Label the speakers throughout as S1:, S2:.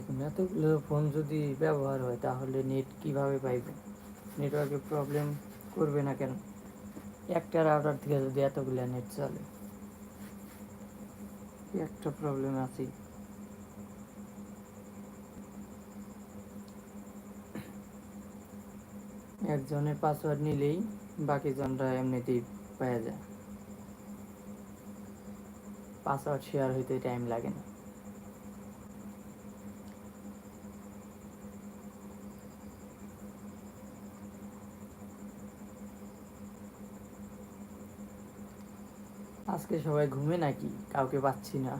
S1: দেখুন এতগুলো ফোন যদি ব্যবহার হয়, তাহলে নেট কীভাবে পাইবে? নেটওয়ার্কে প্রবলেম করবে না কেন? একটা রাউটার থেকে যদি এতগুলো নেট চলে, একটা প্রবলেম আছেই। একজনের পাসওয়ার্ড নিলেই বাকি জনরা এমনিতেই পাওয়া যায়। পাসওয়ার্ড শেয়ার হইতে টাইম লাগে না। আজকে সবাই ঘুমে নাকি? কাউকে পাচ্ছি না।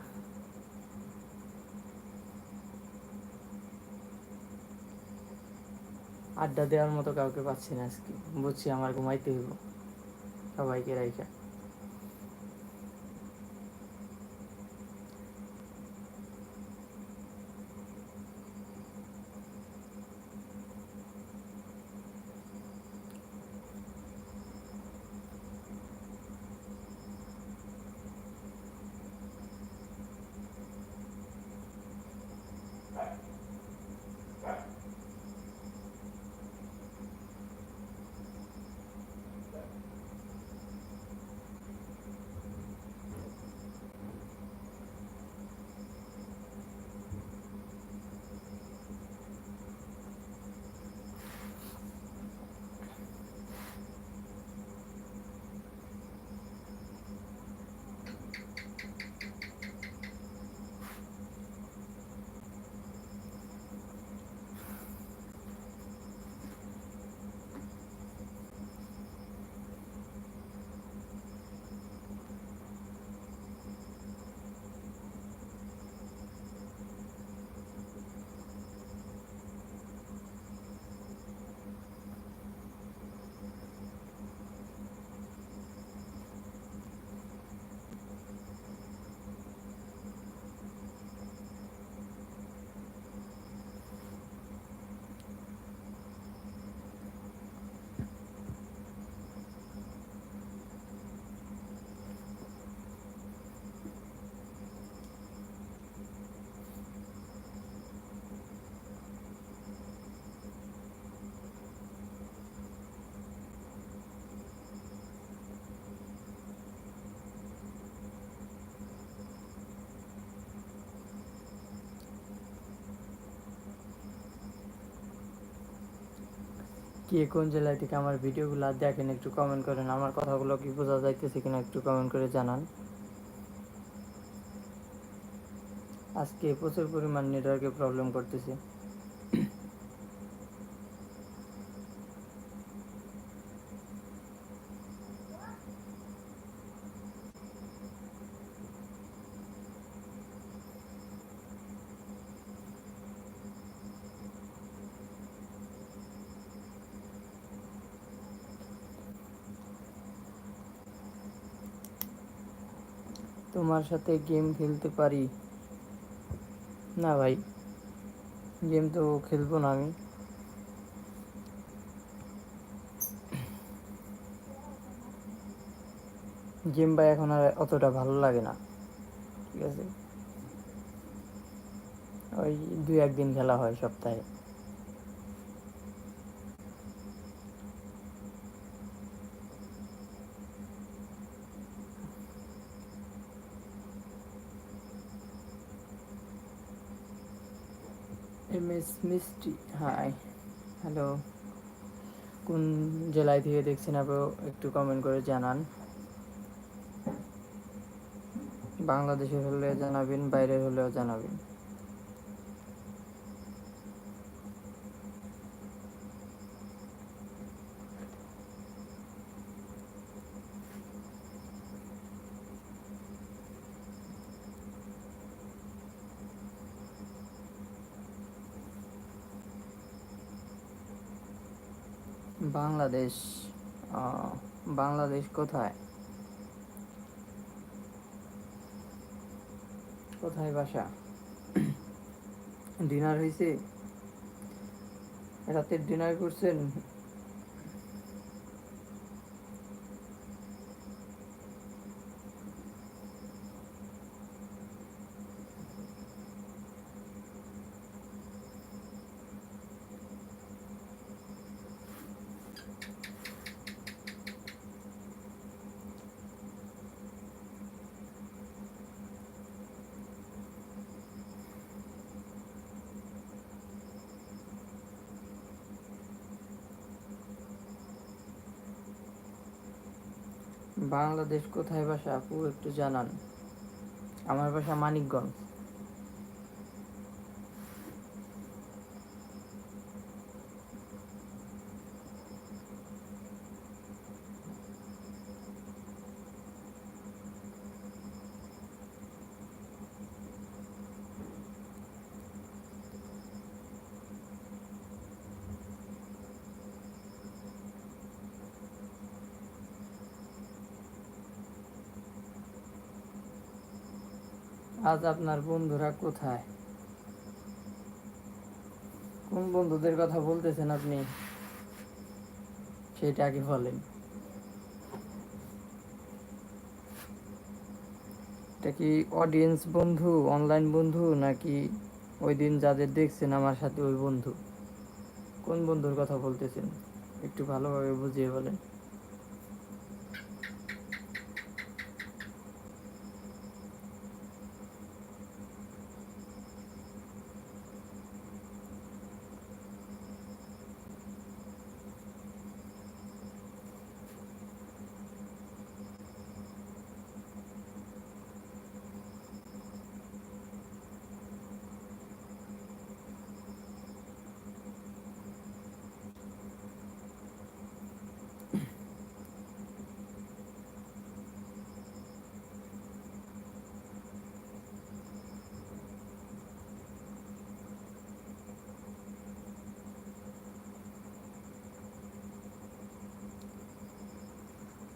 S1: আড্ডা দেওয়ার মতো কাউকে পাচ্ছি না আজকে। বুঝছি আমার ঘুমাইতে হইব। সবাইকে রাইখা। কে, কোন জেলা থেকে আমার ভিডিওগুলো দেখেন একটু কমেন্ট করেন, আমার কথাগুলো কি বোঝা যাইতেছে কিনা একটু কমেন্ট করে জানান। আজকে প্রচুর পরিমাণ নেটওয়ার্কে প্রবলেম করতেছে। তোমার সাথে গেম খেলতে পারি? না ভাই, গেম তো খেলব না আমি। গেম ভাই এখন আর অতটা ভালো লাগে না, ঠিক আছে? ওই দু একদিন খেলা হয় সপ্তাহে। এস মিষ্টি হাই হ্যালো কোন জেলায় থেকে দেখছেন আপনি একটু কমেন্ট করে জানান। বাংলাদেশের হলে জানাবেন, বাইরের হলেও জানাবেন। বাংলাদেশ বাংলাদেশ কোথায়? কোথায় বাসা? ডিনার হয়েছে রাতের ডিনার করছেন বাংলাদেশ কোথায় বাসা আপু একটু জানান। আমার বাসা মানিকগঞ্জ। আজ আপনার বন্ধুরা কোথায়? কোন বন্ধুদের কথা বলতেছেন আপনি? সেটা আগে বলেন। এটা কি অডিয়েন্স বন্ধু অনলাইন বন্ধু, নাকি ওই দিন যাদের দেখছেন আমার সাথে ওই বন্ধু? কোন বন্ধুর কথা বলতেছেন? একটু ভালোভাবে বুঝিয়ে বলেন।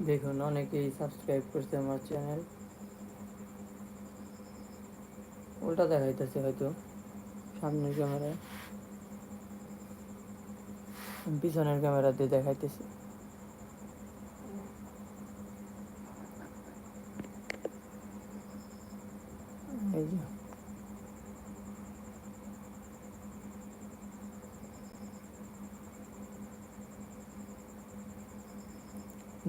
S1: দেখুন, অনেকেই সাবস্ক্রাইব করছে আমার চ্যানেল উল্টা দেখাইতেছে হয়তো, সামনের ক্যামেরায় পিছনের ক্যামেরা দিয়ে দেখাইতেছে।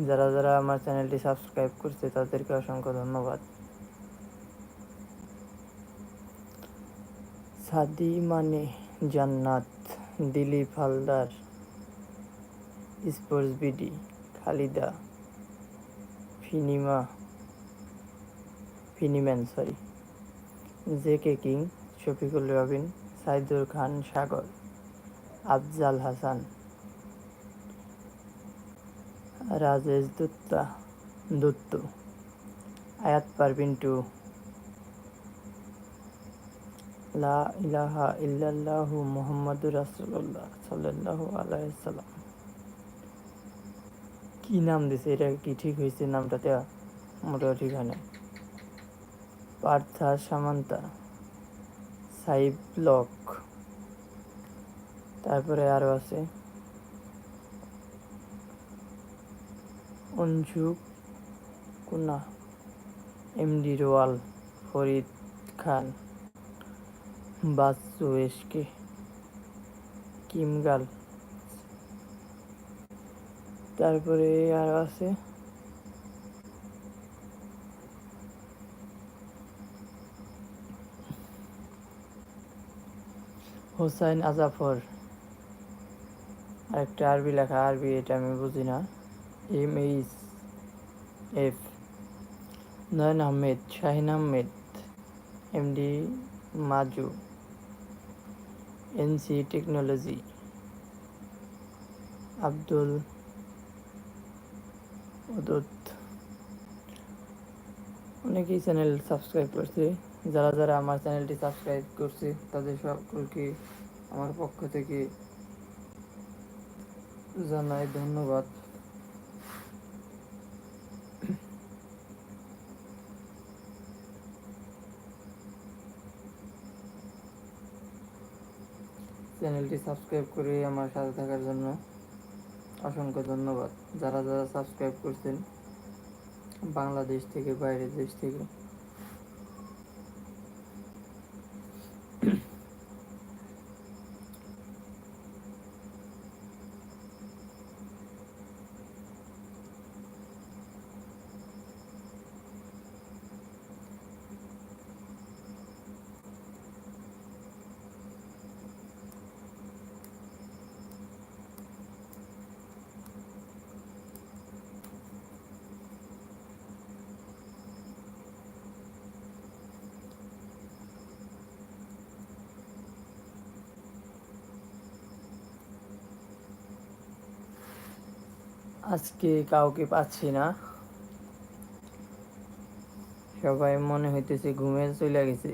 S1: যারা যারা আমার চ্যানেলটি সাবস্ক্রাইব করছে, তাদেরকে অসংখ্য ধন্যবাদ। সাদি মানে জান্নাত, দিলীপ হালদার, স্পোর্টস বিডি, খালিদা, ফিনিমা, ফিনিম্যান, sorry J K king, Shafiqul Robin, Saidur Khan, Sagar, Afzal Hasan Rajesh Dutta, Dutta. Ayat Parvin two. লা ইলাহা ইল্লাল্লাহু মুহাম্মাদুর রাসূলুল্লাহ সাল্লাল্লাহু আলাইহি কি নাম দিছে? এটা কি ঠিক হয়েছে নামটাতে মোটেও ঠিক হয় না পার্থা সামান্তা সাইব ব্লক তারপরে আরও আছে। অঞ্জু কুন্না MD Royal Farid Khan Basu SK কিমগাল তারপরে আর আছে। হোসাইন আজাফর। আরেকটা আরবি লেখা, আরবি এটা আমি বুঝি না। M H F Nayan Ahmed Shahin Ahmed MD মাজু এনসি টেকনোলজি আব্দুল উদুত অনেকেই চ্যানেল সাবস্ক্রাইব করছে। যারা যারা আমার চ্যানেলটি সাবস্ক্রাইব করছে, তাদের সকলকে আমার পক্ষ থেকে জানাই ধন্যবাদ। চ্যানেলটি সাবস্ক্রাইব করে আমার সাথে থাকার জন্য অসংখ্য ধন্যবাদ। যারা যারা সাবস্ক্রাইব করছেন, বাংলাদেশ থেকে, বাইরের দেশ থেকে আজকে কাউকে পাচ্ছি না। সবাই মনে হইতেছে ঘুমে চলে গেছে।